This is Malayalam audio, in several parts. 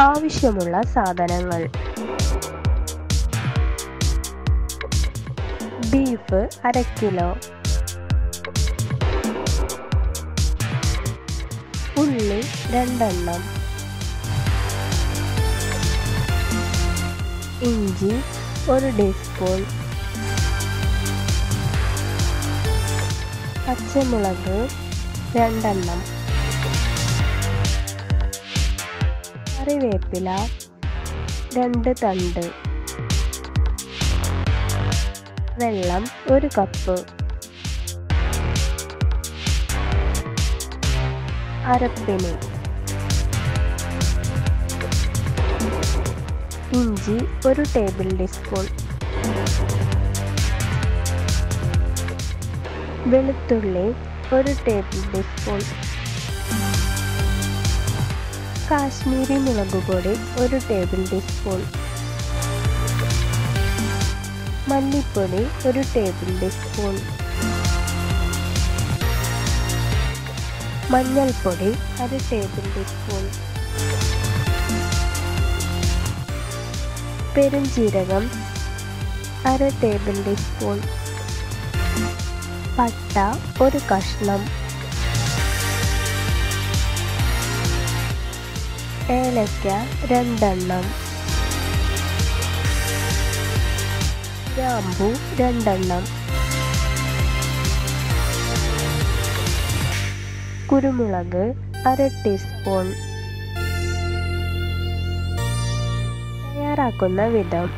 ആവശ്യമുള്ള സാധനങ്ങൾ. ബീഫ് അര കിലോ. ഉള്ളി രണ്ടെണ്ണം. ഇഞ്ചി ഒരു ടീസ്പൂൺ. പച്ചമുളക് രണ്ടെണ്ണം. കറിവേപ്പില രണ്ട് തണ്ട് വെള്ളം ഒരു കപ്പ് അരപ്പിന് ഇഞ്ചി ഒരു ടേബിൾ ടീസ്പൂൺ വെളുത്തുള്ളി ഒരു ടേബിൾ ടീസ്പൂൺ കാശ്മീരി മുളകുപൊടി ഒരു ടേബിൾ ടീസ്പൂൺ മല്ലിപ്പൊടി ഒരു ടേബിൾ ടീസ്പൂൺ മഞ്ഞൾപ്പൊടി അര ടേബിൾ ടീസ്പൂൺ പെരുംജീരകം അര ടേബിൾ ടീസ്പൂൺ പട്ട ഒരു കഷ്ണം. ഏലക്ക രണ്ടെണ്ണം. ഗ്രാമ്പു രണ്ടെണ്ണം. കുരുമുളക് അര ടീസ്പൂൺ. തയ്യാറാക്കുന്ന വിധം.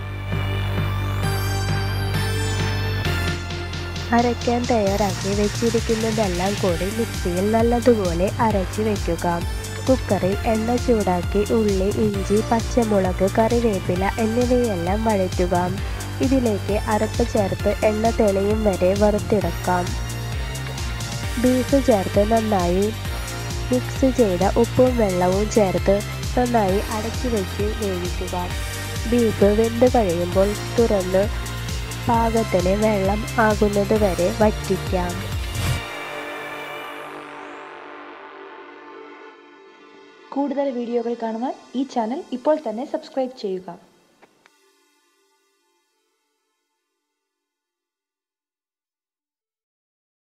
അരയ്ക്കാൻ തയ്യാറാക്കി വെച്ചിരിക്കുന്നതെല്ലാം കൂടി മിക്സിയിൽ നല്ലതുപോലെ അരച്ച് വെക്കുക. കുക്കറിൽ എണ്ണ ചൂടാക്കി ഉള്ളി ഇഞ്ചി പച്ചമുളക് കറിവേപ്പില എന്നിവയെല്ലാം വഴറ്റുക. ഇതിലേക്ക് അരപ്പ് ചേർത്ത് എണ്ണ തെളിയും വരെ വറുത്തിടക്കാം ബീഫ് ചേർത്ത് നന്നായി മിക്സ് ചെയ്ത ഉപ്പും വെള്ളവും ചേർത്ത് നന്നായി അടച്ചു വെച്ച് വേവിക്കുക. ബീഫ് വെന്ത് കഴിയുമ്പോൾ തുറന്ന് പാകത്തിന് വെള്ളം ആകുന്നത് വരെ വറ്റിക്കാം. കൂടുതൽ വീഡിയോകൾ കാണുവാൻ ഈ ചാനൽ ഇപ്പോൾ തന്നെ സബ്സ്ക്രൈബ് ചെയ്യുക.